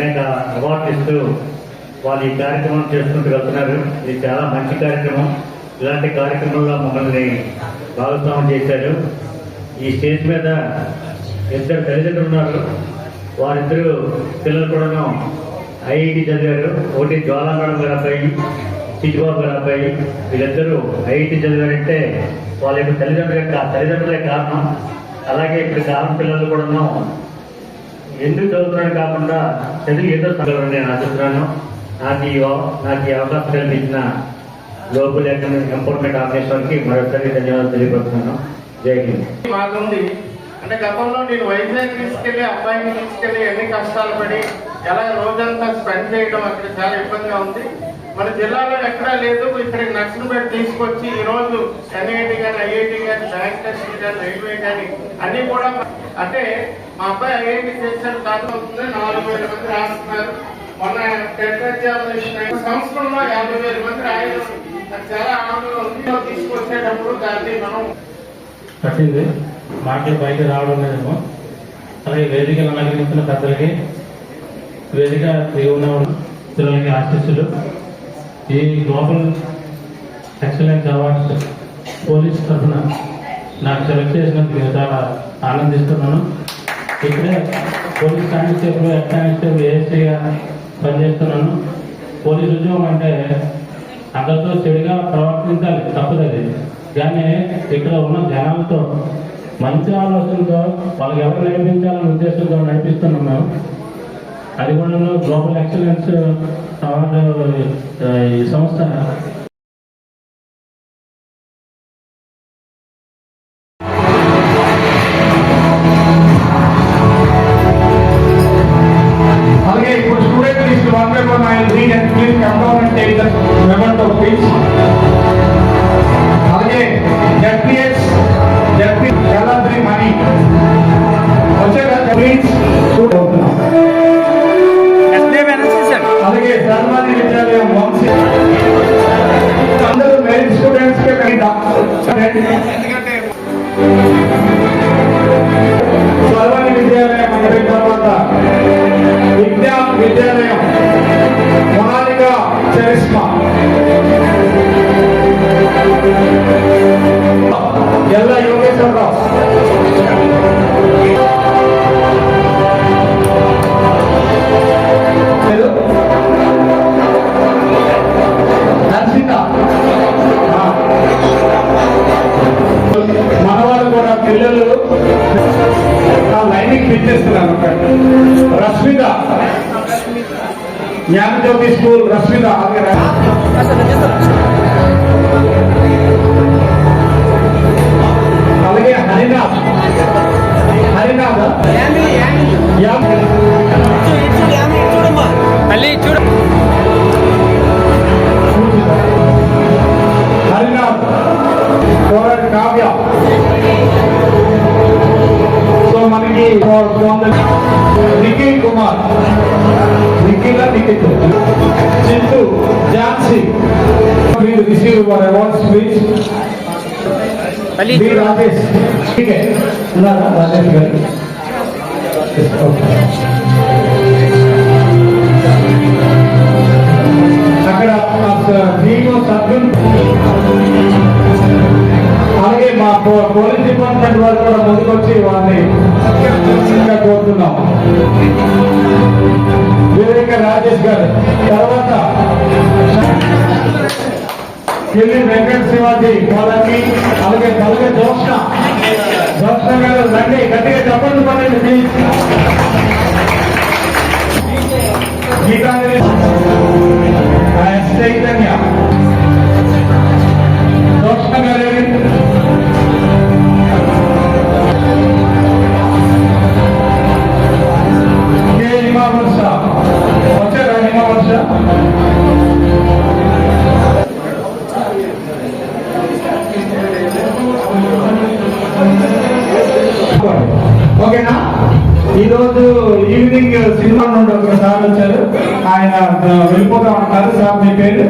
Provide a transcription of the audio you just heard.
అనేక అవార్డు ఇస్తూ వాళ్ళు ఈ కార్యక్రమం చేసుకుంటూ వెళ్తున్నారు ఇది చాలా మంచి కార్యక్రమం. ఇలాంటి కార్యక్రమంలో మమ్మల్ని భాగస్వామ్యం చేశారు. ఈ స్టేజ్ మీద ఇద్దరు తల్లిదండ్రులు ఉన్నారు. వారిద్దరు పిల్లలు కూడాను ఐఐటి చదివారు. ఒకటి జ్వాలామణం గారి అబ్బాయి చిట్టుబాబు గారి అబ్బాయి. వీళ్ళిద్దరూ ఐఐటి చదివారంటే వాళ్ళ యొక్క తల్లిదండ్రుల యొక్క తల్లిదండ్రులే కారణం. అలాగే ఇప్పుడు కారణం పిల్లలు కూడాను ఎందుకు చదువుతున్నాను కాకుండా చదివి ఏదో చదవాలని నేను ఆశిస్తున్నాను. నాకు ఈ నాకు ఈ అవకాశం కల్పించిన లోకల్ ఎంపవర్మెంట్ ఆర్గనైజేషన్కి మరొకసారి ధన్యవాదాలు తెలియపడుతున్నాను జై హింద్. బాగుంది అంటే గతంలో నేను వైజాగ్ తీసుకెళ్ళి అబ్బాయిని తీసుకెళ్ళి ఎన్ని కష్టాలు పడి ఎలా రోజంతా స్పెండ్ చేయడం అక్కడ చాలా ఇబ్బందిగా ఉంది. మన జిల్లాలో ఎక్కడా లేదు. ఇక్కడ నర్సింగ్పేట తీసుకొచ్చి ఈ రోజు ఎన్ఐటి కానీ ఐఐటి కానీ బ్యాంక్ టెస్ట్ కానీ రైల్వే కానీ అన్ని కూడా అంటే మా అబ్బాయి ఐఐటి చేశాడు కాదు అవుతుంది నాలుగు వేల మంది రాస్తున్నారు. మొన్న టెట్ ఎగ్జామినేషన్ అయిన సంవత్సరంలో యాభై వేల మంది రాయడం చాలా ఆనందంగా ఉంది. తీసుకొచ్చేటప్పుడు దాన్ని మనం పట్టింది మాటలు బయట రావడం లేదేమో. అలాగే వేదికలు అలంకరించిన పెద్దలకి వేదిక ఉన్న పిల్లలకి ఆశీస్సులు. ఈ గ్లోబల్ ఎక్సలెన్స్ అవార్డ్స్ పోలీస్ తరఫున నాకు సెలెక్ట్ చేసినందుకు నేను చాలా ఆనందిస్తున్నాను. ఇక్కడే పోలీస్ కానిస్టేబుల్ హెడ్ కానిస్టేబుల్ ఏఎస్ఐగా పనిచేస్తున్నాను. పోలీస్ ఉద్యోగం అంటే అందరితో చెడుగా ప్రవర్తించాలి తప్పదది కానీ ఇక్కడ ఉన్న జనాలతో మంచి ఆలోచనతో వాళ్ళకి ఎవరు నడిపించాలనే ఉద్దేశంతో నడిపిస్తున్నాం మేము. అది కూడా గ్లోబల్ ఎక్సలెన్స్ అవార్డు ఆ, ఈ సంస్థ అలాగే ఎందుకంటే సర్వాణి విద్యాలయం అయిపోయిన తర్వాత విద్యా విద్యాలయం. మహాలిక చరిష్మా. ఎల్ల యోగేశ్వరరావు. మనవాళ్ళు కూడా పిల్లలు ఆ లైనింగ్ పెంచేస్తున్నాను రష్మిత జ్ఞానజ్యోతి స్కూల్ రష్మిత అలాగే নিখিল কুমার নিখিলা নিকিত চিন্তু জানসি will receive our award speech. B. Rajesh. ठीक है. ना ना राजेश भाई. వివేక రాజేష్ గారు. తర్వాత కెల్లి వెంకట శివాజీ వాళ్ళకి అలాగే తలగే జోష్ణ జోష్ణ గారు రండి గట్టిగా చెప్పండి పడండి ప్లీజ్ గీతాంజలి. చైతన్య. జోష్ణ గారు రోజు ఈవినింగ్ సినిమా నుండి ఒక సార్ వచ్చారు. ఆయన వెళ్ళిపోతా ఉంటారు. సార్ మీ పేరు?